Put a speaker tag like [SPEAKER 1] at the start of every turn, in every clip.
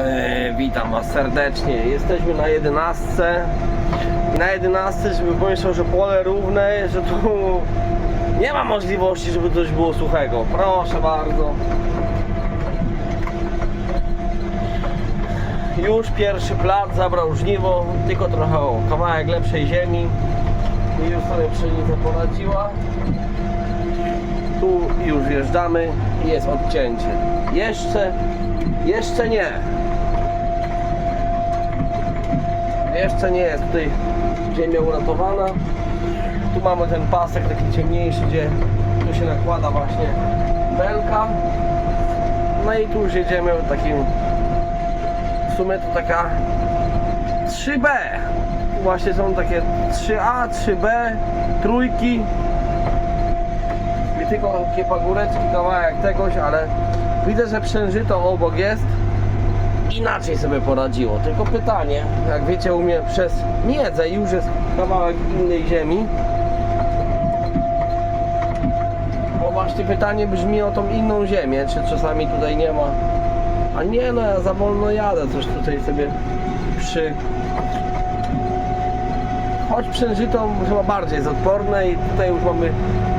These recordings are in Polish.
[SPEAKER 1] Eee, witam Was serdecznie. Jesteśmy na 11. I na 11, żeby pomyślał, że pole równe, że tu nie ma możliwości, żeby coś było suchego. Proszę bardzo. Już pierwszy plac zabrał żniwo, tylko trochę o kawałek lepszej ziemi. I już sobie pszenica poradziła. Tu już wjeżdżamy i jest odcięcie. Jeszcze, jeszcze nie. Jeszcze nie jest tutaj ziemia uratowana. Tu mamy ten pasek taki ciemniejszy, gdzie tu się nakłada właśnie belka. No i tu już jedziemy takim w sumie to taka 3B. Tu Właśnie są takie 3A, 3B, trójki. I tylko takie pagóreczki, kawałek tegoś, ale widzę, że przężyto obok jest. Inaczej sobie poradziło. Tylko pytanie, jak wiecie u mnie przez miedzę już jest kawałek innej ziemi. Bo właśnie pytanie brzmi o tą inną ziemię, czy czasami tutaj nie ma. A nie no, ja za wolno jadę, coś tutaj sobie przy... Choć przężyto chyba bardziej jest odporne i tutaj już mamy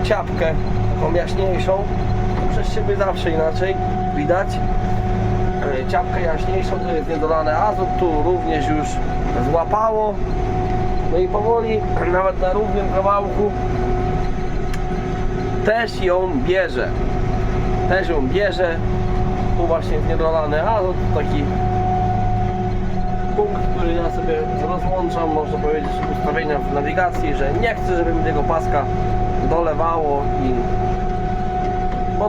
[SPEAKER 1] ciapkę taką jaśniejszą. Przez siebie zawsze inaczej widać. E, Ciapkę jaśniejszą, tu jest niedolany azot, tu również już złapało. No i powoli, nawet na równym kawałku też ją bierze. Też ją bierze. Tu właśnie jest niedolany azot, taki punkt, który ja sobie rozłączam, można powiedzieć, ustawienia w nawigacji, że nie chcę, żeby mi tego paska dolewało i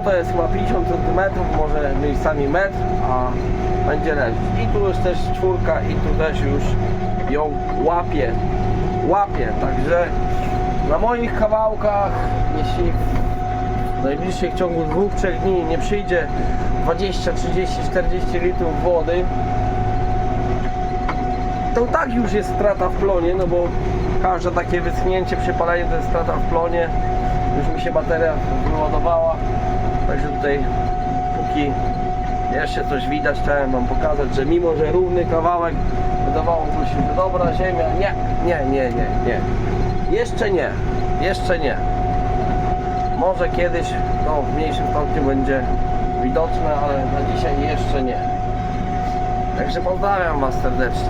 [SPEAKER 1] to jest chyba 50 cm, może miejscami metr, a będzie leżeć. I tu jest też czwórka i tu też już ją łapie, łapie, także na moich kawałkach, jeśli w najbliższych ciągu 2-3 dni nie przyjdzie 20, 30, 40 litrów wody, to tak już jest strata w plonie, no bo każde takie wyschnięcie, przypalenie to jest strata w plonie. Już mi się bateria wyładowała, także tutaj póki jeszcze coś widać, chciałem Wam pokazać, że mimo, że równy kawałek wydawało mi się, że dobra ziemia, nie, nie, nie, nie, nie. Jeszcze nie, jeszcze nie. Może kiedyś, no w mniejszym stopniu będzie widoczne, ale na dzisiaj jeszcze nie. Także pozdrawiam Was serdecznie.